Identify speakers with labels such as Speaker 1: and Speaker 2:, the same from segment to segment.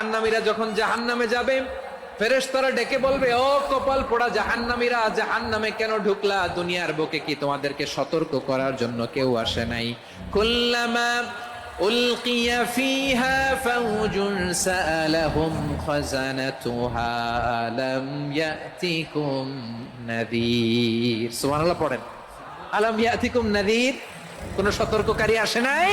Speaker 1: জাহান্নামীরা যখন জাহান্নামে যাবে, ফেরেশতারা ডেকে বলবে, ও কপাল পোড়া জাহান্নামীরা, জাহান্নামে কেন ঢুকলা? দুনিয়ার বুকে কি তোমাদেরকে সতর্ক করার জন্য কেউ আসে নাই? কুল্লামা উলকিয়া ফিহা ফাউজুন সাআলাহুম খাজানাতুহা আলাম ইয়াতিকুম নাযীর সুবহানাল্লাহ, পড়েন। আলাম ইয়াতিকুম নাযীর কোন সতর্ককারী আসে নাই?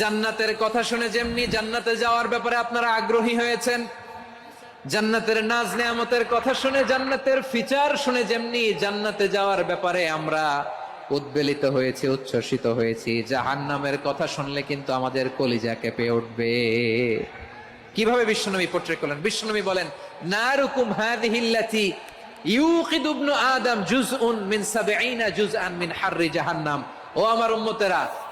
Speaker 1: জান্নাতের কথা শুনে যেমনি জান্নাতে যাওয়ার ব্যাপারে আপনারা আগ্রহী হয়েছেন, জান্নাতের নাজ নেয়ামতের কথা শুনে জান্নাতের ফিচার শুনে যেমনি জান্নাতে যাওয়ার ব্যাপারে আমরা উদ্বেলিত হয়েছি, উচ্ছ্বসিত হয়েছি, জাহান্নামের কথা শুনলে কিন্তু আমাদের কলিজা কেঁপে উঠবে। কীভাবে বিশ্বনবী পোট্রে করলেন? বিশ্বনবী বলেন, নারুকুম হাদিহিল্লাতি ইউকিদু আদম জুজউন মিন সাবঈনা জুজআন মিন হাররি জাহান্নাম। ও আমার উম্মতেরা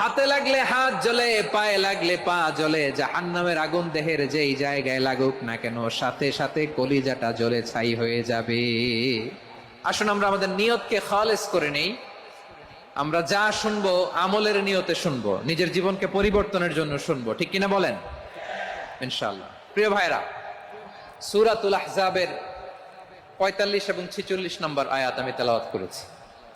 Speaker 1: হাতে লাগলে হাত জ্বলে, পায়ে লাগলে পা জ্বলে, জাহান্নামের আগুন দেহের যেই জায়গায় লাগুক না কেন, সাথে সাথে কলিজাটা জ্বলে ছাই হয়ে যাবে। আসুন আমরা আমাদের নিয়তকে খালেস করে নেই। আমরা যা শুনব, আমলের নিয়তে শুনব, নিজের জীবনকে পরিবর্তনের জন্য শুনব। ঠিক কিনা বলেন? ইনশাল্লাহ প্রিয় ভাইরা সুরাতুল আহজাবের পঁয়তাল্লিশ এবং ছিচল্লিশ নম্বর আয়াত আমি তেলাওয়াত করেছি।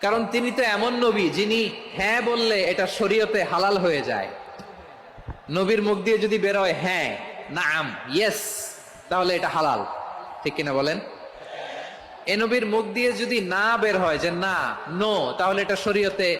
Speaker 1: কারণ তিনি তো এমন নবী যিনি হ্যাঁ বললে এটা শরীয়তে হালাল হয়ে যায়। নবীর মুখ দিয়ে যদি বেরোয় হ্যাঁ না আম ইয়েস তাহলে এটা হালাল। ঠিক কিনা বলেন? এ নবীর মুখ দিয়ে যদি না বের হয় যে না নো তাহলে এটা শরীয়তে